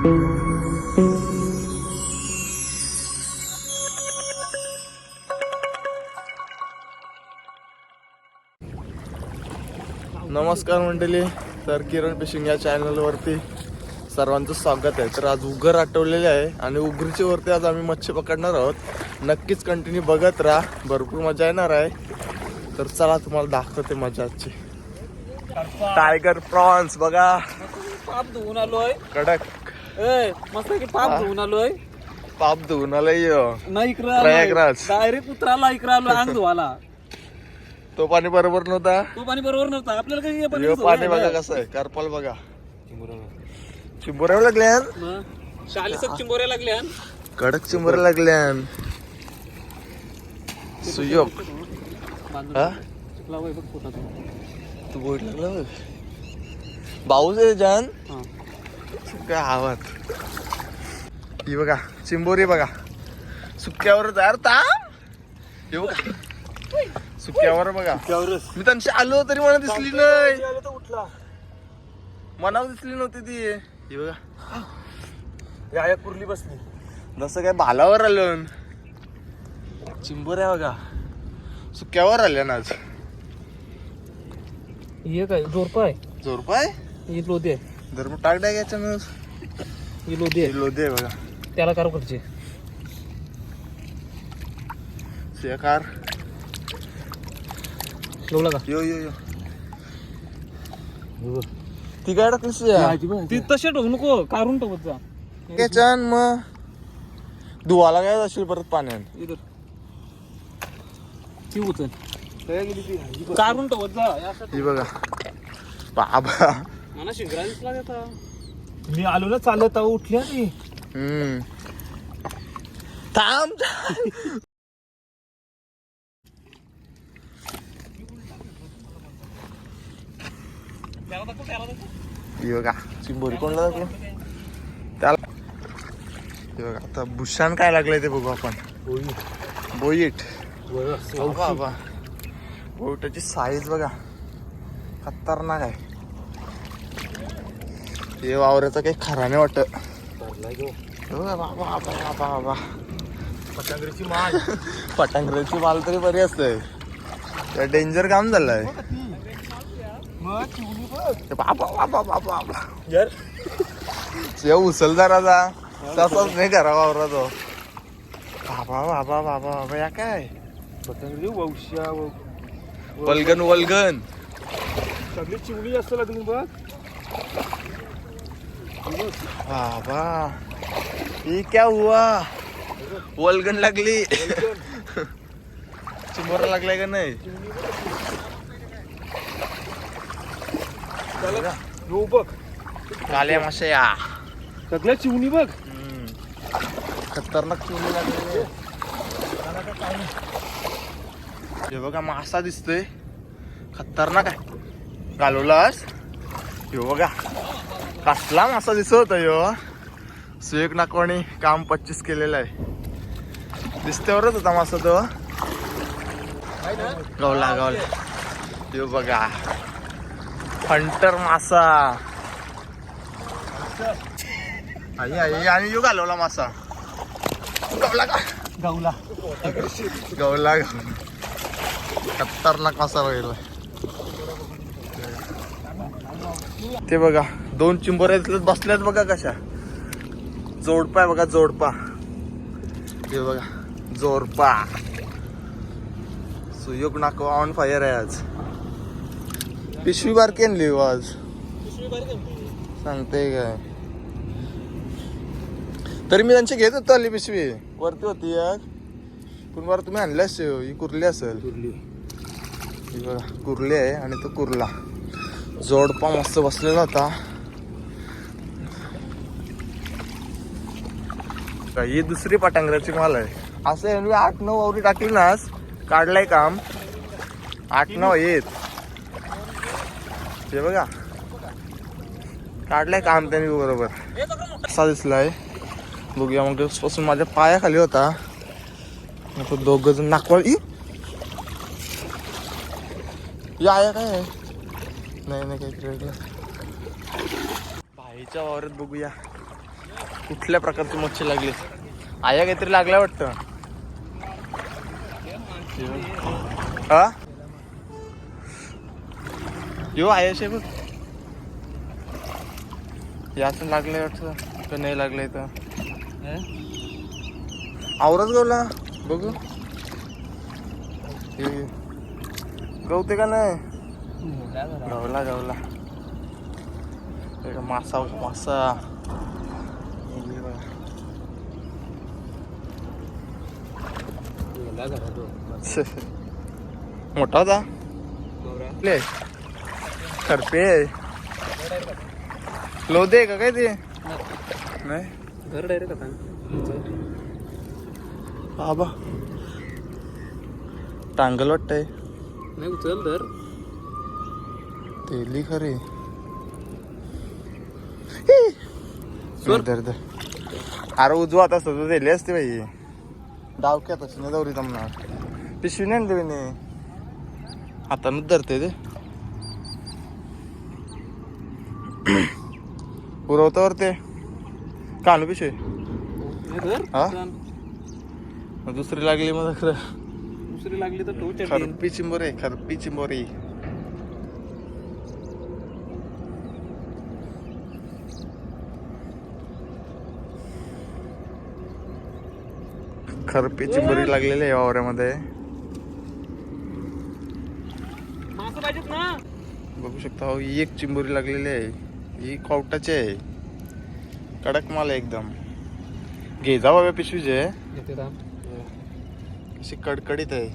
नमस्कार मंडळी तर किरण फिशिंग या चॅनलवरती सर्वांचं स्वागत आहे. तर आज उगर आठवलेले आहे आणि उगरीच्या वरती आज आम्ही मच्छी पकडणार आहोत. नक्कीच कंटिन्यू बघत राहा भरपूर मजा येणार आहे. तर चला तुम्हाला दाखवते मजा आजची. टायगर प्रॉन्स बघा. धुवून कडक. ए मस्त की पाप धुवून आलोय. पाप धुवून आलंय नाही प्रयागराज. डायरेक्ट उतराला इकडं आलो अंग धुवाला तो पाणी बरोबर नव्हता? तो पाणी बरोबर नव्हता. आपल्याला काही पण पाणी बघा कसं आहे. करपाल बघा. चिंबोऱ्या लागल्यान चाळीस चिंबोऱ्या लागल्या कडक चिंबोऱ्या लागल्यान सुयोग. हा. तू बोट लागला बघ. पाऊस आहे जान हा. काय आवाज. ही बघा चिंबोरी बघा. सुक्यावर तयार ताम हे बघा. सुक्यावर बघा. मी त्यांची आलो तरी मला दिसली नाही. उठला. मनावर दिसली नव्हती ती. ही बघा. गाया कुर्ली बसली. जसं काय भालावर आलो चिंबोऱ्या बघा. सुक्यावर आल्या ना आज. हे काय जोरपा आहे? जोरपाय ही लोधी आहे. जर मग टाक घ्यायच्या ना ही लोधी आहे. लोदे बघा. त्याला कार करचे शेकार ठेवला का यो यो यो. ती काय टाकली सिया. ती तसे ठेवू नको काढून ठेवत जा. त्याच्यान मग धुवाला काय जाशील परत पाण्यात इधर. ती उचल. काढून ठेवत जा असं ही बघा. बाबा. मला शिंगरा दिसला आता मी आलो ना चालत आहो उठल्या ती हम्म. थांब. ही बघा चिंबोरी कोणला दाखव त्याला हे बघा आता भूषण काय लागलंय ते बघू आपण. बोईट. बाबा. बोईटाची साईज बघा. खतरनाक आहे. हे वावराचं काही खरा नाही वाटत पटांगरीची माल. माल तरी बरी असते. डेंजर काम झालंय. ते. बाबा बाबा बाबा ते उचलदाराचा तसाच नाही करा वावरा तो बाबा बाबा बाबा बाबा या काय? वल्गन वल्गन. सगळी चिवली असतं तुम्ही बघ. बाबा ये क्या हुआ? वल्गन लागली. चिंबोरा लागलाय का नाही? हो बघ. काल्या माशया. सगळ्या चिवणी बघ. खतरनाक चिवणी लागली हे बघा मासा दिसतोय. खतरनाक आहे. घालवलास ह्यो बघा. कसला मासा दिसत होता ह्यो सुएक नाकवाणी काम पच्चीस केलेलं आहे. दिसत्यावरच होता मासा तो. गवला गवला. ह्यो बघा. हंटर मासा. आई आई आणि यो घालवला मासा. गवला का? गावला. गवला गवला. खतरनाक मासा बघितला. ते बघा. दोन चिंबोऱ्या इथल्याच बसल्यात बघा कशा. जोडपा बघा जोडपा. हे बघा जोडपा. सुयोग नाको ऑन फायर आहे आज. पिशवी बारकी आणली हो आज. सांगते काय तरी मी त्यांची घेत होतो आली पिशवी. वरती होती एक. पण बरं तुम्ही आणली असेल ही कुर्ली असेल. ही बघा कुर्ली आहे आणि तो कुर्ला. जोडपा मस्त बसलेला होता. का, ही दुसरी पटांगराची माल आहे. असं आहे मी आठ नऊ आवरी टाकली ना आज. काढलाय काम. आठ नऊ येत. हे बघा. काढलंय काम त्यांनी बरोबर. असा दिसलाय. बघूया मग पासून माझ्या पायाखाली होता. तो दोघ जण नाकवळ या आया काय? नाही नाही काही भाईच्या वावरात बघूया. कुठल्या प्रकारची मच्छी लागली? आया काहीतरी लागल्या वाटतं. हा? यो आयाशे बघ. याचं लागलंय वाटतं. का नाही लागलंय तर आवरच गवला बघू. हे गवते का नाही? गवला गवला. मासा मासा हे बघा. मोठा होता ले. लो दे का काय ते? नाही. घर डायरेक्ट आता. बाबा. टांगल वाटतंय. नाही उचल तर तेली खरी दर अरे उजवा आता असतं दिली असते बाई. डावक्यात अशी नाही दौरी जमणार पिशवी नाही आणली मी हातानच धरते ते. पुरवतावर ते. कानू पिशवी. हा? दुसरी लागली मग खरं. दुसरी लागली तर खरपी चिंबोरे खरपी चिंबोरी खरपी चिंबोरी लागलेली आहे वावऱ्यामध्ये बघू शकता हो ही एक चिंबोरी लागलेली आहे. ही कवटाची आहे. कडक माल आहे एकदम. घे जा बाबा पिशवीचे राम कशी कडकडीत आहे.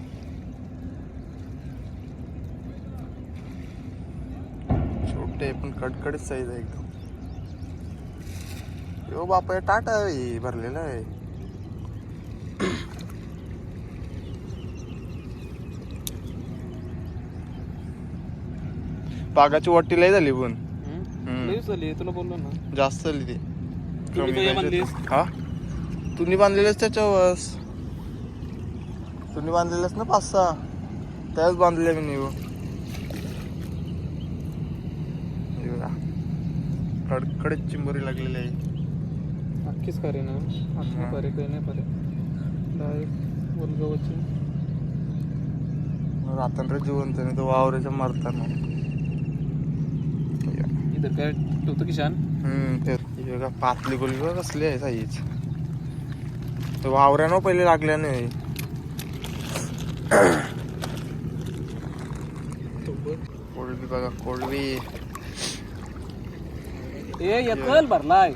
छोटे पण कडकडीत साईज आहे एकदम. यो बापा टाटा आहे भरलेला आहे. पागाची वाटी लय झाली पण. हम्म. लई झाली तुला बोललो ना. जास्त झाली ती. तुम्ही कमी काय पाहिजे बांधलीस? होती. हा? तुम्ही बांधलेलेस तुम्ही बांधलेलेस ना पाच सहा? त्याच बांधले मी निव. कडकडीत चिंबोरी लागलेली आहे. अख्खीच करे ना. अख्खी हा. परे काही नाही परे. डायरेक्ट बोलगावची रात्र जिवंत नाही तो वावराच्या मारताना इधर काय ठेवतो किशान हम्म ते बघा पातली गोली बघ कसली आहे साईज. तो वावऱ्यानं पहिले लागल्या नाही कोळबी बघा कोळबी ए येतल भरलाय.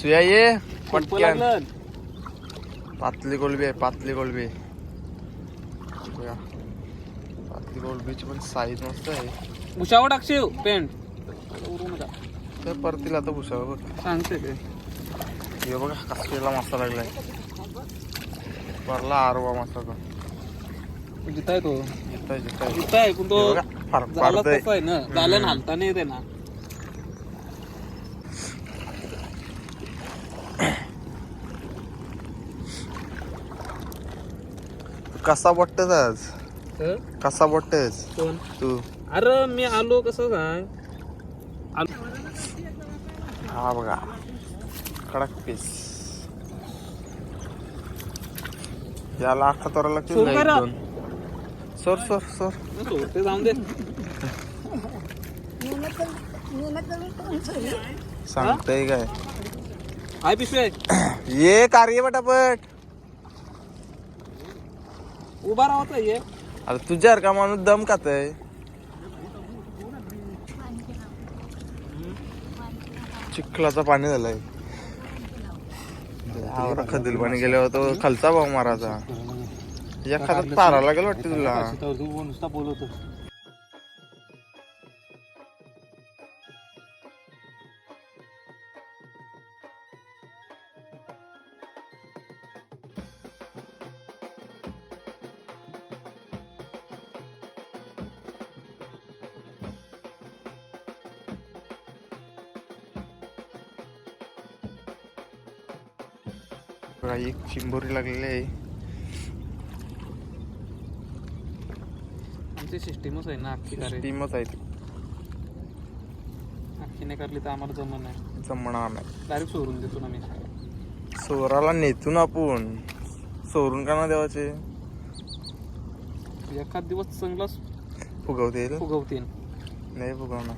सुया ये पटक्यान. पातली कोळबी आहे पातली कोळबी. पातली कोळबीची पण साईज मस्त आहे. उशावर टाकशीव पेंट. उरू नका ते परतीला आता भुसा बघ. सांगते ते. हे बघा कसलेला मासा लागलाय. भरला आरवा मासा का जिताय तो. जिताय जिताय. जिताय पण तो हे बघा, फार- झाला फाडतंय. तसा आहे ना. झालं ना हालता नाही येते ना तू कसा बोटतेस आज? कसा बोटतेस? कोण? तू. अरे मी आलो कसं काय? आलो. हा बघा. कडक पीस याला अख्खा तोरा लागतील सोड ना एक करा. दोन सर सर सर नको, ते जाऊन दे. सांगतय काय? हाय पिशवी. आहे ये कार्य पटापट. उभा राहता ये. आता तुझ्या का माणूस दम खातय. चिखलाचं पाणी झालंय. खदील पाणी गेल्यावर तो खालचा भाव मारायचा. एखादा पारा लागेल वाटते तुला. तू बघा एक चिंबोरी लागलेली आहे. आमची सिस्टीमच आहे ना अख्खी करे टीमच आहे ती. अख्खी नाही करली तर आम्हाला जमत नाही. जमणार नाही. डायरेक्ट सोडून देतो ना मी. सोराला नेतून आपण. सोडून का ना देवाचे? एखाद दिवस चांगला फुगवतील फुगवतील नाही फुगवणार.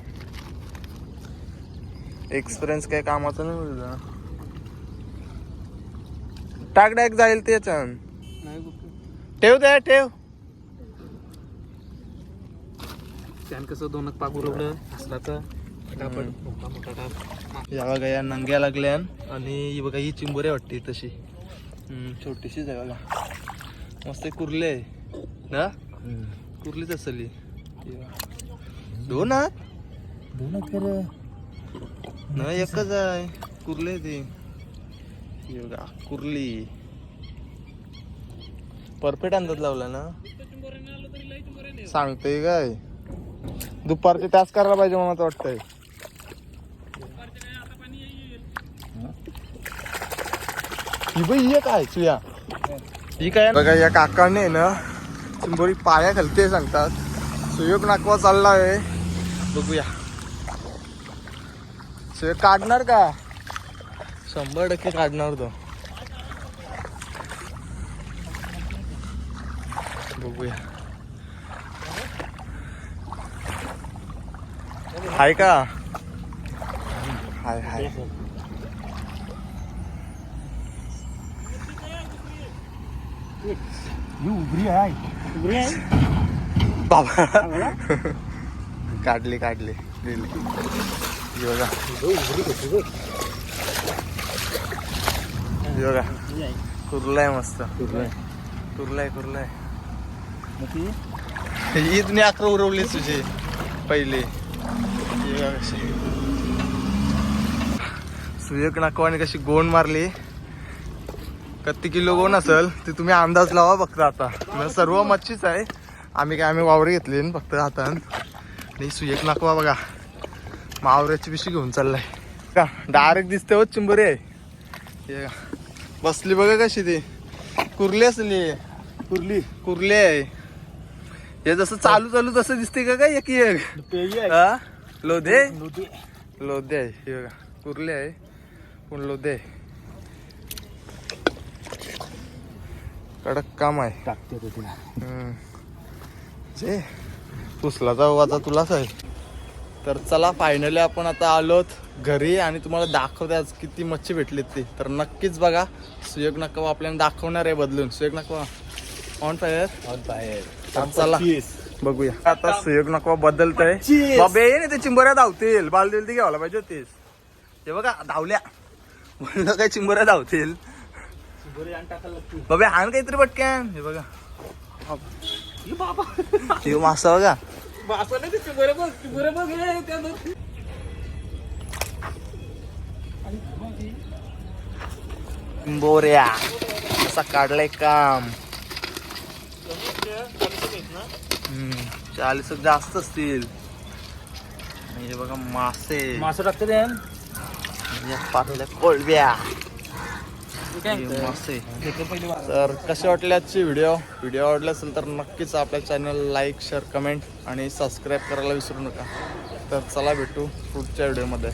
एक्सपिरियन्स काय कामाचा नाही तुझा टाक डाक जाईल ते छान ठेव दे ठेव. त्यान कसं पाक असला तर या बघा या नंग्या लागल्या. आणि ही बघा ही चिंबोरी वाटते तशी. छोटीशीच आहे बघा. मस्त कुर्ले. आहे ना कुर्लीच असेल. दोन आहात? दोनच कर ना एकच आहे. कुर्ले ती. योगा बघा कुर्ली. परफेक्ट अंदाज लावला ना. सांगते काय? दुपारचे त्याच करायला पाहिजे मला वाटतंय. ही बाई काय सुया. ही काय बघा या काकाने ना चिंबोरी पाया घालते सांगतात. सुयोग नाकवा चालला आहे बघूया. सुयोग काढणार का? शंभर टक्के काढणार तो. बघूया. हाय का? हाय हाय. आहे. बाबा. काढली काढली. दिली ही बघा. कुर्लाय. मस्त. कुर्लाय. कुर्लाय ही तुम्ही अकरा उरवली तुझी पहिली. सूर्यक नाकवाने कशी गोण मारली. किती किलो गोण असेल ते तुम्ही अंदाज लावा फक्त आता. सर्व मच्छीच आहे. आम्ही काय आम्ही वावर घेतली फक्त हातान. आणि सुयक नाकवा बघा. मावऱ्याची पिशी घेऊन चाललाय. का डायरेक्ट दिसते हो चिंबरी. आहे. बसली बघा कशी ती. कुर्ली असली. कुर्ली. कुर्ली आहे. हे जसं चालू चालू तसं दिसते का काय एक एक? हा? लोधे? लोधे. आहे. हे बघा. कुर्ले आहे. पण लोधे आहे? कडक काम आहे. टाकते तो तिला. हम्म. जे पुसलाचा वाजा तुलाच आहे. तर चला फायनली आपण आता आलोत घरी आणि तुम्हाला दाखवते आज किती मच्छी भेटलीत ती. तर नक्कीच बघा सुयोग नकवा आपल्याला दाखवणार आहे बदलून. Suyog Nakwa on fire on तर चला बघूया. आता सुयोग नकवा बदलतय. बाबे ये ना ते चिंबऱ्या धावतील. बाल दिल ती घ्यायला पाहिजे होतीस. हे बघा धावल्या. म्हणलं काय चिंबऱ्या धावतील. बाबे हान काहीतरी पटकन. हे बघा. बाबा. हे मासा बघा. असं नाही ते बरोबर बरोबर हे त्या दोन- बोऱ्या असा काढलाय काम. चाळीस जास्त असतील. हे बघा मासे. मासं टाकते ते. या पातल्या कोळब्या काय हे मासे घेतो पहिले वाला. तर कसे वाटले आजची व्हिडिओ व्हिडिओ आवडला असेल तर नक्कीच आपल्या चॅनल लाईक शेअर कमेंट आणि सबस्क्राईब करायला विसरू नका. तर चला भेटू पुढच्या व्हिडिओमध्ये